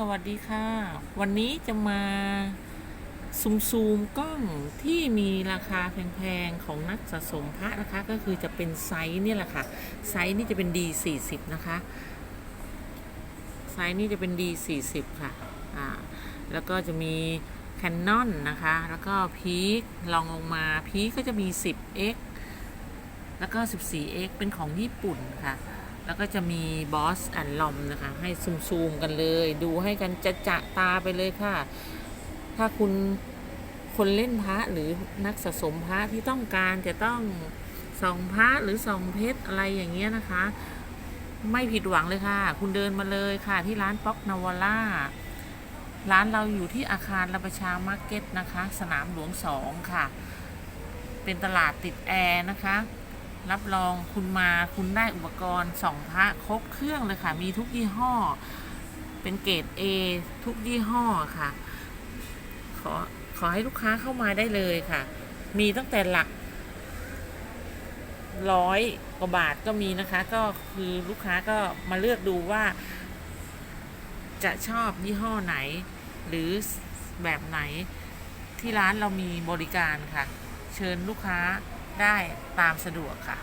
สวัสดีค่ะ วันนี้จะมาซูมซูมกล้องที่มีราคาแพงๆ ของนักสะสมพระนะคะ ก็คือจะเป็นไซส์นี่แหละค่ะ ไซส์นี่จะเป็น D40 นะคะ ไซส์นี่จะเป็น D40 ค่ะ อ่า แล้วก็จะมี Canon นะคะ แล้วก็พีคลองลงมาพีคก็จะมี 10x แล้วก็ 14x เป็นของญี่ปุ่นค่ะ แล้วก็จะมีบอสแอนลอมนะคะ ให้ซูมๆกันเลย ดูให้กันจะจะตาไปเลยค่ะ ถ้าคุณคนเล่นพระหรือนักสะสมพระที่ต้องการจะต้องส่องพระหรือส่องเพชรอะไรอย่างเงี้ยนะคะ ไม่ผิดหวังเลยค่ะ คุณเดินมาเลยค่ะ ที่ร้านป๊อกนาวาร่าร้านเราอยู่ที่อาคารรัประชามาร์เก็ตนะคะ สนามหลวงสองค่ะ เป็นตลาดติดแอร์นะคะ รับรองคุณมาคุณได้อุปกรณ์สองพระครบเครื่องเลยค่ะ มีทุกยี่ห้อ เป็นเกรด A ทุกยี่ห้อค่ะ ขอขอให้ลูกค้าเข้ามาได้เลยค่ะ มีตั้งแต่หลักร้อยกว่าบาทก็มีนะคะ ก็คือลูกค้าก็มาเลือกดูว่า จะชอบยี่ห้อไหน หรือแบบไหนที่ร้านเรามีบริการค่ะ เชิญลูกค้า ได้ตามสะดวกค่ะ